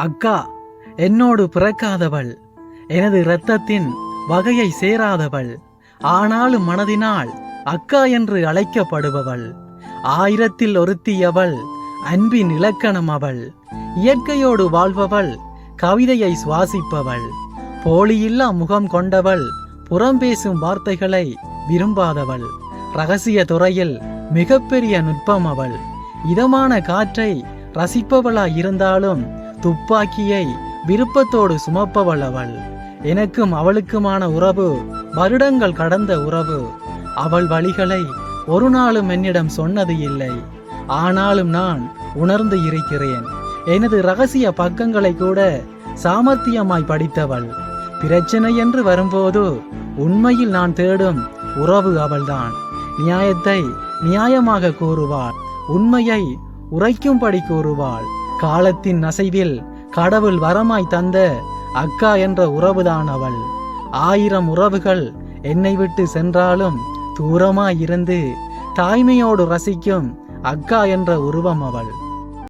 அக்கா என்னோடு பிறக்காதவள். எனது இரத்தத்தின் வகையை சேராதவள். ஆனாலும் மனதினால் அக்கா என்று அழைக்கப்படுபவள். ஆயிரத்தில் ஒருத்தியவள் அன்பின் இலக்கணம் அவள். இயற்கையோடு வாழ்பவள் கவிதையை சுவாசிப்பவள். போலியில்லா முகம் கொண்டவள் புறம் பேசும் வார்த்தைகளை விரும்பாதவள். ரகசிய துறையில் மிகப்பெரிய நுட்பம் அவள். இதமான காற்றை ரசிப்பவளாய் இருந்தாலும் துப்பாக்கியை விருப்பத்தோடு சுமப்பவள் அவள் எனக்கும் அவளுக்குமான உறவு வருடங்கள் கடந்த உறவு. அவள் வழிகளை ஒரு நாளும் என்னிடம் சொன்னது இல்லை. ஆனாலும் நான் உணர்ந்து இருக்கிறேன். எனது ரகசிய பக்கங்களை கூட சாமர்த்தியமாய் படித்தவள். பிரச்சனை என்று வரும்போது உண்மையில் நான் தேடும் உறவு அவள்தான். நியாயத்தை நியாயமாக கூறுவாள். உண்மையை உரைக்கும்படி கூறுவாள். காலத்தின் அசைவில் கடவுள் வரமாய் தந்த அக்கா என்ற உறவுதான் அவள். ஆயிரம் உறவுகள் என்னை விட்டு சென்றாலும் தூரமாய் இருந்து தாய்மையோடு ரசிக்கும் அக்கா என்ற உருவம் அவள்.